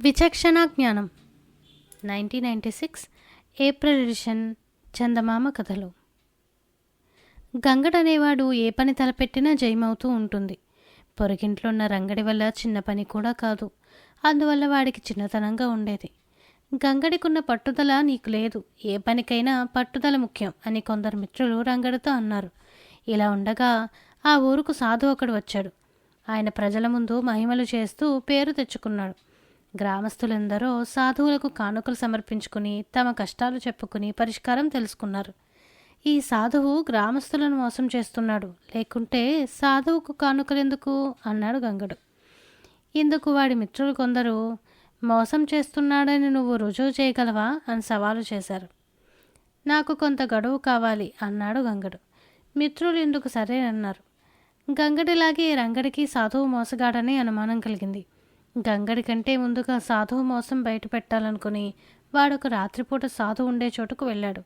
విచక్షణ జ్ఞానం. Nineteen ninety six April edition Chandamama కథలు. గంగడనేవాడు ఏ పని తలపెట్టినా జయమవుతూ ఉంటుంది. పొరుగింట్లో ఉన్న రంగడి వల్ల చిన్న పని కూడా కాదు. అందువల్ల వాడికి చిన్నతనంగా ఉండేది. గంగడికున్న పట్టుదల నీకు లేదు. ఏ పనికైనా పట్టుదల ముఖ్యం అని కొందరు మిత్రులు రంగడితో అన్నారు. ఇలా ఉండగా ఆ ఊరుకు సాధు ఒకడు వచ్చాడు. ఆయన ప్రజల ముందు మహిమలు చేస్తూ పేరు తెచ్చుకున్నాడు. గ్రామస్తులందరూ సాధువులకు కానుకలు సమర్పించుకుని తమ కష్టాలు చెప్పుకుని పరిష్కారం తెలుసుకున్నారు. ఈ సాధువు గ్రామస్తులను మోసం చేస్తున్నాడు. లేకుంటే సాధువుకు కానుకలెందుకు? అన్నాడు గంగడు. ఇందుకు వాడి మిత్రులు కొందరు మోసం చేస్తున్నాడని నువ్వు రుజువు చేయగలవా? అని సవాలు చేశారు. నాకు కొంత గడువు కావాలి అన్నాడు గంగడు. మిత్రులు ఇందుకు సరేనన్నారు గంగడిలాగే రంగడికి సాధువు మోసగాడని అనుమానం కలిగింది. గంగడి కంటే ముందుగా సాధువు మోసం బయట పెట్టాలనుకుని వాడొక రాత్రిపూట సాధువు ఉండే చోటుకు వెళ్ళాడు.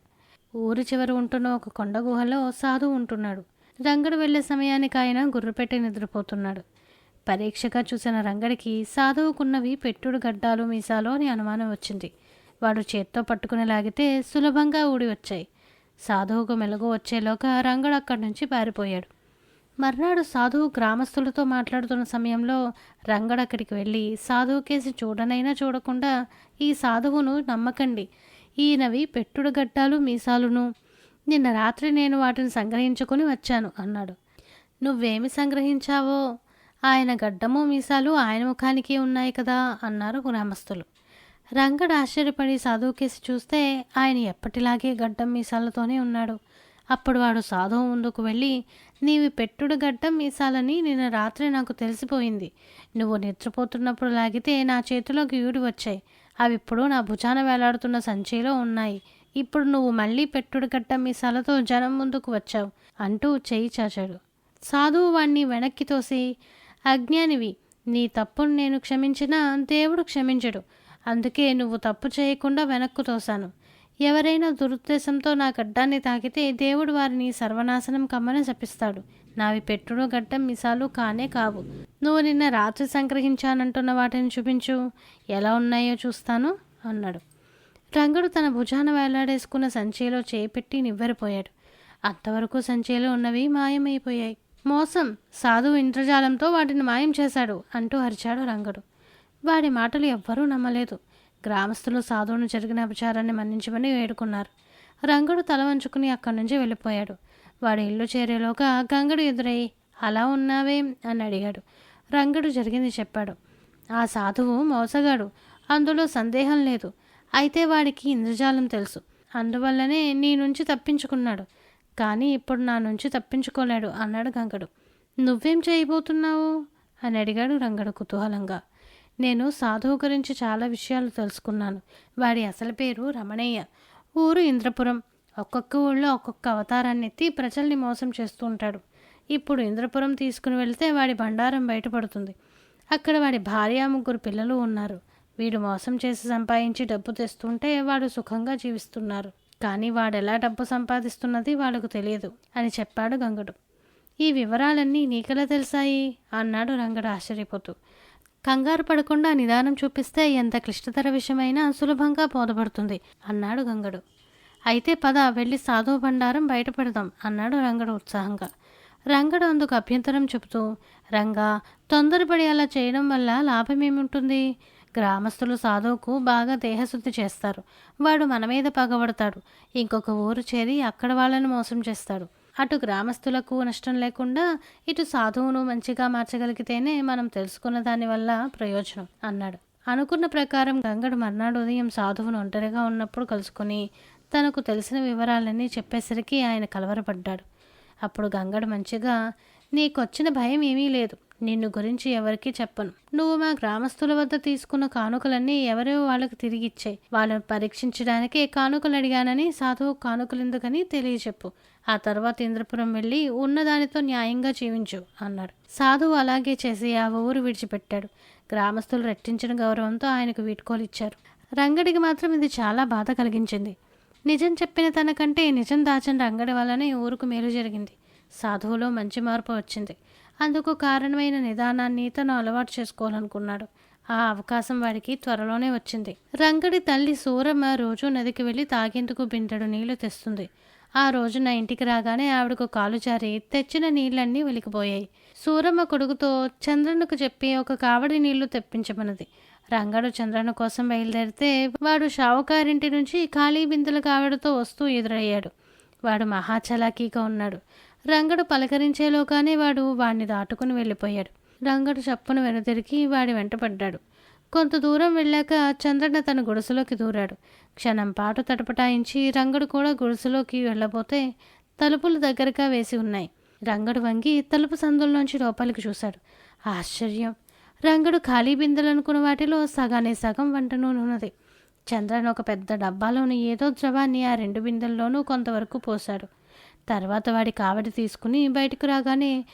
ఊరి చివర ఉంటున్న ఒక కొండ గుహలో సాధువు ఉంటున్నాడు. రంగడు వెళ్ళే సమయానికి ఆయన గుర్రపెట్టి నిద్రపోతున్నాడు. పరీక్షగా చూసిన రంగడికి సాధువుకున్నవి పెట్టుడు గడ్డాలు మీసాలు అని అనుమానం వచ్చింది. వాడు చేత్తో పట్టుకుని లాగితే సులభంగా ఊడి వచ్చాయి. సాధువుకు మెలుగు వచ్చేలోగా రంగడు అక్కడి నుంచి పారిపోయాడు. మర్నాడు సాధువు గ్రామస్తులతో మాట్లాడుతున్న సమయంలో రంగడు అక్కడికి వెళ్ళి సాధువు కేసు చూడనైనా చూడకుండా ఈ సాధువును నమ్మకండి. ఈయనవి పెట్టుడు గడ్డాలు మీసాలును. నిన్న రాత్రి నేను వాటిని సంగ్రహించుకొని వచ్చాను అన్నాడు. నువ్వేమి సంగ్రహించావో? ఆయన గడ్డము మీసాలు ఆయన ముఖానికి ఉన్నాయి కదా అన్నారు గ్రామస్తులు. రంగడు ఆశ్చర్యపడి సాధువు కేసి చూస్తే ఆయన ఎప్పటిలాగే గడ్డం మీసాలతోనే ఉన్నాడు. అప్పుడు వాడు సాధువు ముందుకు వెళ్ళి నీవి పెట్టుడు గడ్డం మీసాలని నిన్న రాత్రి నాకు తెలిసిపోయింది. నువ్వు నిద్రపోతున్నప్పుడు లాగితే నా చేతిలోకి ఈడు వచ్చాయి. అవి ఇప్పుడు నా భుజాన వేలాడుతున్న సంచిలో ఉన్నాయి. ఇప్పుడు నువ్వు మళ్ళీ పెట్టుడు గడ్డం మీసాలతో జనం ముందుకు వచ్చావు అంటూ చేయి చాచాడు. సాధువు వాణ్ణి వెనక్కి తోసి అజ్ఞానివి నీ తప్పును నేను క్షమించినా దేవుడు క్షమించడు. అందుకే నువ్వు తప్పు చేయకుండా వెనక్కు తోశాను. ఎవరైనా దురుద్దేశంతో నా గడ్డాన్ని తాకితే దేవుడు వారిని సర్వనాశనం కమ్మని శపిస్తాడు. నావి పెట్టుడు గడ్డం మిసాలు కానే కావు. నువ్వు నిన్న రాత్రి సంగ్రహించానంటున్న వాటిని చూపించు. ఎలా ఉన్నాయో చూస్తాను అన్నాడు. రంగడు తన భుజాన వేలాడేసుకున్న సంచిలో చేపెట్టి నివ్వెరపోయాడు. అంతవరకు సంచిలో ఉన్నవి మాయమైపోయాయి. మోసం సాధువు ఇంద్రజాలంతో వాటిని మాయం చేశాడు అంటూ అరిచాడు రంగడు. వాడి మాటలు ఎవ్వరూ నమ్మలేదు. గ్రామస్తులు సాధువును జరిగిన అపచారాన్ని మన్నించమని వేడుకున్నారు. రంగడు తల వంచుకుని అక్కడి నుంచి వెళ్ళిపోయాడు. వాడి ఇల్లు చేరేలోగా గంగడు ఎదురై అలా ఉన్నావేం అని అడిగాడు. రంగడు జరిగింది చెప్పాడు. ఆ సాధువు మోసగాడు. అందులో సందేహం లేదు. అయితే వాడికి ఇంద్రజాలం తెలుసు. అందువల్లనే నీ నుంచి తప్పించుకున్నాడు. కానీ ఇప్పుడు నా నుంచి తప్పించుకోలేడు అన్నాడు గంగడు. నువ్వేం చేయబోతున్నావు అని అడిగాడు రంగడు కుతూహలంగా. నేను సాధువు గురించి చాలా విషయాలు తెలుసుకున్నాను. వాడి అసలు పేరు రమణయ్య. ఊరు ఇంద్రపురం. ఒక్కొక్క ఊళ్ళో ఒక్కొక్క అవతారాన్ని ఎత్తి ప్రజల్ని మోసం చేస్తూ ఉంటాడు. ఇప్పుడు ఇంద్రపురం తీసుకుని వెళ్తే వాడి బండారం బయటపడుతుంది. అక్కడ వాడి భార్య ముగ్గురు పిల్లలు ఉన్నారు. వీడు మోసం చేసి సంపాదించి డబ్బు తెస్తుంటే వాడు సుఖంగా జీవిస్తున్నారు. కానీ వాడెలా డబ్బు సంపాదిస్తున్నది వాళ్ళకు తెలియదు అని చెప్పాడు గంగడు. ఈ వివరాలన్నీ నీకెలా తెలిసాయి? అన్నాడు రంగడు ఆశ్చర్యపోతూ. కంగారు పడకుండా నిదానం చూపిస్తే ఎంత క్లిష్టతర విషయమైనా సులభంగా బోధపడుతుంది అన్నాడు గంగడు. అయితే పద వెళ్ళి సాధువు బండారం బయటపెడదాం అన్నాడు రంగడు ఉత్సాహంగా. రంగడు అందుకు అభ్యంతరం చెబుతూ రంగా తొందరపడి అలా చేయడం వల్ల లాభం ఏముంటుంది గ్రామస్తులు సాధువుకు బాగా దేహశుద్ధి చేస్తారు. వాడు మన మీద పగబడతాడు. ఇంకొక ఊరు చేరి అక్కడ వాళ్ళని మోసం చేస్తాడు. అటు గ్రామస్తులకు నష్టం లేకుండా ఇటు సాధువును మంచిగా మార్చగలిగితేనే మనం తెలుసుకున్న దానివల్ల ప్రయోజనం అన్నాడు. అనుకున్న ప్రకారం గంగడు మర్నాడు ఉదయం సాధువును ఒంటరిగా ఉన్నప్పుడు కలుసుకుని తనకు తెలిసిన వివరాలన్నీ చెప్పేసరికి ఆయన కలవరపడ్డాడు. అప్పుడు గంగడు మంచిగా నీకొచ్చిన భయం ఏమీ లేదు. నిన్ను గురించి ఎవరికీ చెప్పను. నువ్వు మా గ్రామస్తుల వద్ద తీసుకున్న కానుకలన్నీ ఎవరో వాళ్ళకి తిరిగిచ్చాయి. వాళ్ళని పరీక్షించడానికే కానుకలు అడిగానని సాధువు కానుకలు ఎందుకని తెలియచెప్పు. ఆ తర్వాత ఇంద్రపురం వెళ్ళి ఉన్నదానితో న్యాయంగా జీవించు అన్నాడు. సాధువు అలాగే చేసి ఆ ఊరు విడిచిపెట్టాడు. గ్రామస్తులు రెట్టించిన గౌరవంతో ఆయనకు వీడ్కోలిచ్చారు రంగడికి మాత్రం ఇది చాలా బాధ కలిగించింది. నిజం చెప్పిన తనకంటే నిజం దాచిన రంగడి వల్లనే ఊరుకు మేలు జరిగింది. సాధువులో మంచి మార్పు వచ్చింది. అందుకు కారణమైన నిదానాన్ని తను అలవాటు చేసుకోవాలనుకున్నాడు. ఆ అవకాశం వాడికి త్వరలోనే వచ్చింది. రంగడి తల్లి సూరమ్మ రోజు నదికి వెళ్ళి తాగేందుకు బిందెడు నీళ్ళు తెస్తుంది. ఆ రోజున ఇంటికి రాగానే ఆవిడకు కాలు జారి తెచ్చిన నీళ్ళన్నీ వెలికిపోయాయి. సూరమ్మ కొడుకుతో చంద్రన్నకు చెప్పి ఒక కావడి నీళ్ళు తెప్పించమన్నది. రంగడు చంద్రన్న కోసం బయలుదేరితే వాడు షావుకారింటి నుంచి ఖాళీ బిందెల కావడితో వస్తూ ఎదురయ్యాడు. వాడు మహాచలాకీగా ఉన్నాడు. రంగడు పలకరించేలోగానే వాడు వాడిని దాటుకుని వెళ్ళిపోయాడు. రంగడు చప్పున వెనుతిరిగి వాడి వెంట పడ్డాడు. కొంత దూరం వెళ్ళాక చంద్రన్న తన గుడిసెలోకి దూరాడు. క్షణం పాటు తటపటాయించి రంగడు కూడా గుడిసెలోకి వెళ్ళబోతే తలుపులు దగ్గరగా వేసి ఉన్నాయి. రంగడు వంగి తలుపు సందుల్లోంచి లోపలికి చూశాడు. ఆశ్చర్యం! రంగడు ఖాళీ బిందెలు అనుకున్న వాటిలో సగానే సగం వంట నూనె ఉన్నది. చంద్రన్ ఒక పెద్ద డబ్బాలోని ఏదో ద్రవాన్ని ఆ రెండు బిందెల్లోనూ కొంతవరకు పోశాడు. తర్వాత వాడి కావడి తీసుకుని బయటకు రాగానే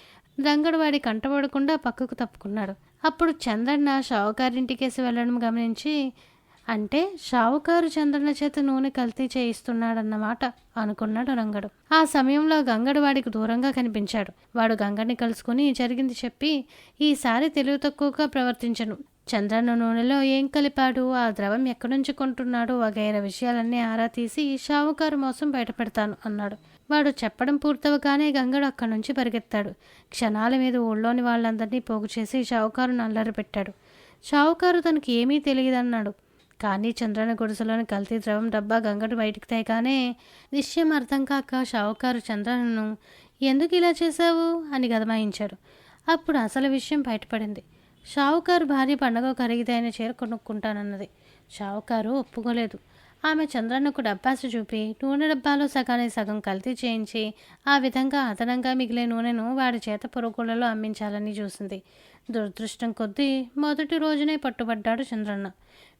రంగడు వాడి కంటపడకుండా పక్కకు తప్పుకున్నాడు. అప్పుడు చంద్రన్న షావుకారింటికేసి వెళ్ళడం గమనించి అంటే షావుకారు చంద్రన్న చేత నూనె కల్తీ చేయిస్తున్నాడన్నమాట అనుకున్నాడు రంగడు. ఆ సమయంలో గంగడు వాడికి దూరంగా కనిపించాడు. వాడు గంగని కలుసుకుని జరిగింది చెప్పి ఈసారి తెలివి తక్కువగా ప్రవర్తించను. చంద్రన్న నూనెలో ఏం కలిపాడు? ఆ ద్రవం ఎక్కడి నుంచి కొంటున్నాడు? వగైరా విషయాలన్నీ ఆరా తీసి షావుకారు మోసం బయటపెడతాను అన్నాడు. వాడు చెప్పడం పూర్తవగానే గంగడు అక్కడి నుంచి పరిగెత్తాడు. క్షణాల మీద ఊళ్ళోని వాళ్ళందరినీ పోగు చేసి షావుకారును అల్లరి పెట్టాడు. షావుకారు తనకి ఏమీ తెలియదన్నాడు. కానీ చంద్రన గుడిసెలోని కల్తీ ద్రవం డబ్బా గంగడు బయటికి తేగానే విషయం అర్థం కాక షావుకారు చంద్రనను ఎందుకు ఇలా చేశావు? అని గదమాయించాడు. అప్పుడు అసలు విషయం బయటపడింది. షావుకారు భార్య పండగ ఖరీదైన చీర కొనుక్కుంటానన్నది. షావుకారు ఒప్పుకోలేదు. ఆమె చంద్రన్నకు డబ్బాసు చూపి నూనె డబ్బాలో సగానికి సగం కల్తీ చేయించి ఆ విధంగా అదనంగా మిగిలే నూనెను వాడి చేత పురుగులలో అమ్మించాలని చూసింది. దురదృష్టం కొద్దీ మొదటి రోజునే పట్టుబడ్డాడు చంద్రన్న.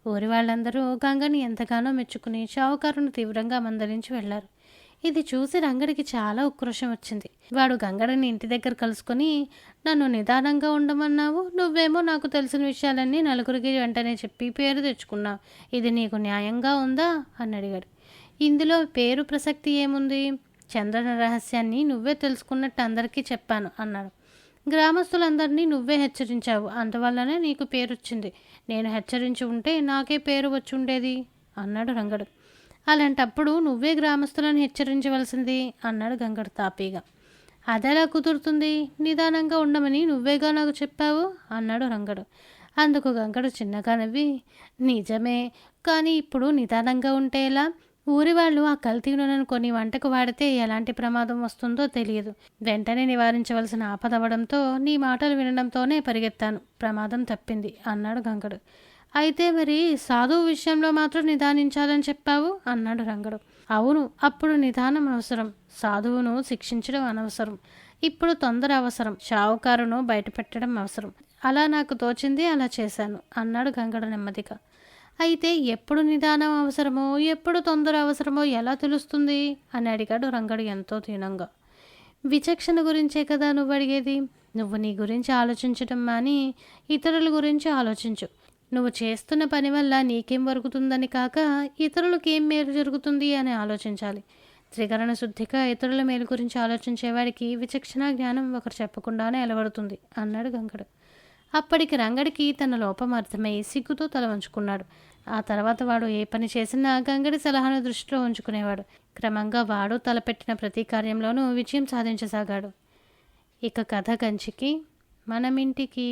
ఊరి వాళ్ళందరూ గంగని ఎంతగానో మెచ్చుకుని షావుకారును తీవ్రంగా మందలించి వెళ్ళారు. ఇది చూసి రంగడికి చాలా ఉక్రోషం వచ్చింది. వాడు గంగడిని ఇంటి దగ్గర కలుసుకొని నన్ను నిదానంగా ఉండమన్నావు? నువ్వేమో నాకు తెలిసిన విషయాలన్నీ నలుగురికి వెంటనే చెప్పి పేరు తెచ్చుకున్నావు ఇది నీకు న్యాయంగా ఉందా? అని అడిగాడు. ఇందులో పేరు ప్రసక్తి ఏముంది? చంద్రన రహస్యాన్ని నువ్వే తెలుసుకున్నట్టు అందరికీ చెప్పాను అన్నాడు. గ్రామస్తులందరినీ నువ్వే హెచ్చరించావు. అందువల్లనే నీకు పేరు వచ్చింది నేను హెచ్చరించి ఉంటే నాకే పేరు వచ్చి ఉండేది అన్నాడు రంగడు. అలాంటప్పుడు నువ్వే గ్రామస్తులను హెచ్చరించవలసింది అన్నాడు గంగడు తాపీగా. అదెలా కుదురుతుంది? నిదానంగా ఉండమని నువ్వేగా నాకు చెప్పావు? అన్నాడు రంగడు. అందుకు గంగడు చిన్నగా నవ్వి నిజమే కానీ ఇప్పుడు నిదానంగా ఉంటే ఎలా? ఊరి వాళ్ళు ఆ కల్తీ నూనెను కొన్ని వంటకు వాడితే ఎలాంటి ప్రమాదం వస్తుందో తెలియదు. వెంటనే నివారించవలసిన ఆపదవడంతో నీ మాటలు వినడంతోనే పరిగెత్తాను. ప్రమాదం తప్పింది అన్నాడు గంగడు. అయితే మరి సాధువు విషయంలో మాత్రం నిదానించాలని చెప్పావు? అన్నాడు రంగడు. అవును అప్పుడు నిదానం అవసరం. సాధువును శిక్షించడం అనవసరం. ఇప్పుడు తొందర అవసరం. షావుకారును బయటపెట్టడం అవసరం. అలా నాకు తోచింది అలా చేశాను అన్నాడు గంగడు నెమ్మదిగా. అయితే ఎప్పుడు నిదానం అవసరమో ఎప్పుడు తొందర అవసరమో ఎలా తెలుస్తుంది? అని అడిగాడు రంగడు ఎంతో దీనంగా విచక్షణ గురించే కదా నువ్వు అడిగేది? నువ్వు నీ గురించి ఆలోచించడం మాని ఇతరుల గురించి ఆలోచించు. నువ్వు చేస్తున్న పని వల్ల నీకేం వరుగుతుందని కాక ఇతరులకు ఏం మేలు జరుగుతుంది అని ఆలోచించాలి. త్రికరణ శుద్ధిగా ఇతరుల మేలు గురించి ఆలోచించేవాడికి విచక్షణ జ్ఞానం ఒకరు చెప్పకుండానే ఎలవడుతుంది అన్నాడు గంగడు. అప్పటికి రంగడికి తన లోపం అర్థమై సిగ్గుతో తల వంచుకున్నాడు. ఆ తర్వాత వాడు ఏ పని చేసినా గంగడి సలహాను దృష్టిలో ఉంచుకునేవాడు. క్రమంగా వాడు తలపెట్టిన ప్రతి కార్యంలోనూ విజయం సాధించసాగాడు. ఇక కథ కంచికి మనమింటికి